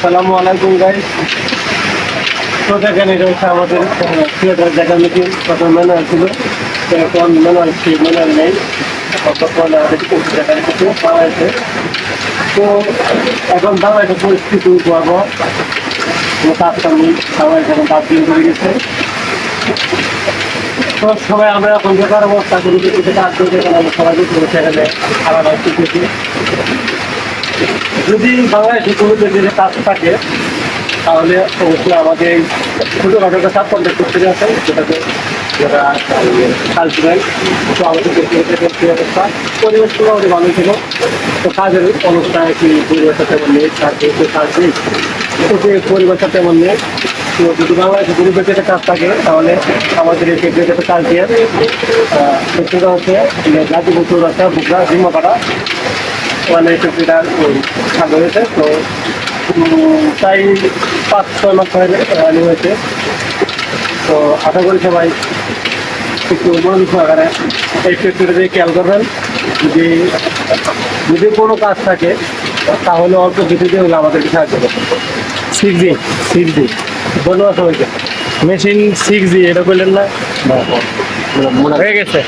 আসসালামু আলাইকুম গাই তো দেখেন, এটা হচ্ছে আমাদের থিয়েটার দেখা মিটিং প্রথম ম্যানুয়াল ছিল। এখন ম্যানুয়াল সেই নেই। তো এখন একটা পরিস্থিতি পাবো কোনো কাজ এখন কাজ দিন করে গেছে। তো সবাই, আমরা এখন বেকার অবস্থা করি কাজ করে আমরা সবাই আলাদা শিখেছি যদি বাংলাদেশে কোনো যদি কাজ থাকে, তাহলে অবশ্যই আমাদের ছোটোখাটো একটা সাব কন্ট্যাক্ট করতে আছে যেটাতে যারা আমাদের দেশে দেশের অবস্থা পরিবেশ ভালো ছিল তো কাজের কাজ তেমন কাজ থাকে, তাহলে আমাদের এই কাজ দিয়ে চৌরাস্তা, বুকরা ওখানে চুক্তিটার ভাগ হয়েছে তো তাই পাঁচ ছয় মাস হয়ে রানি হয়েছে। তো আশা করি সবাই একটু মনোযোগ সহকারে এই ফ্যাক্টরিতে খেয়াল করবেন। যদি যদি কোনো কাজ থাকে তাহলে অল্প কিছুতে হলে আমাদেরকে সাহায্য করবে সিক্স জি সিক্স জি ধন্যবাদ সবাইকে মেশিন সিক্স জি এটা করলেন না। হয়ে গেছে।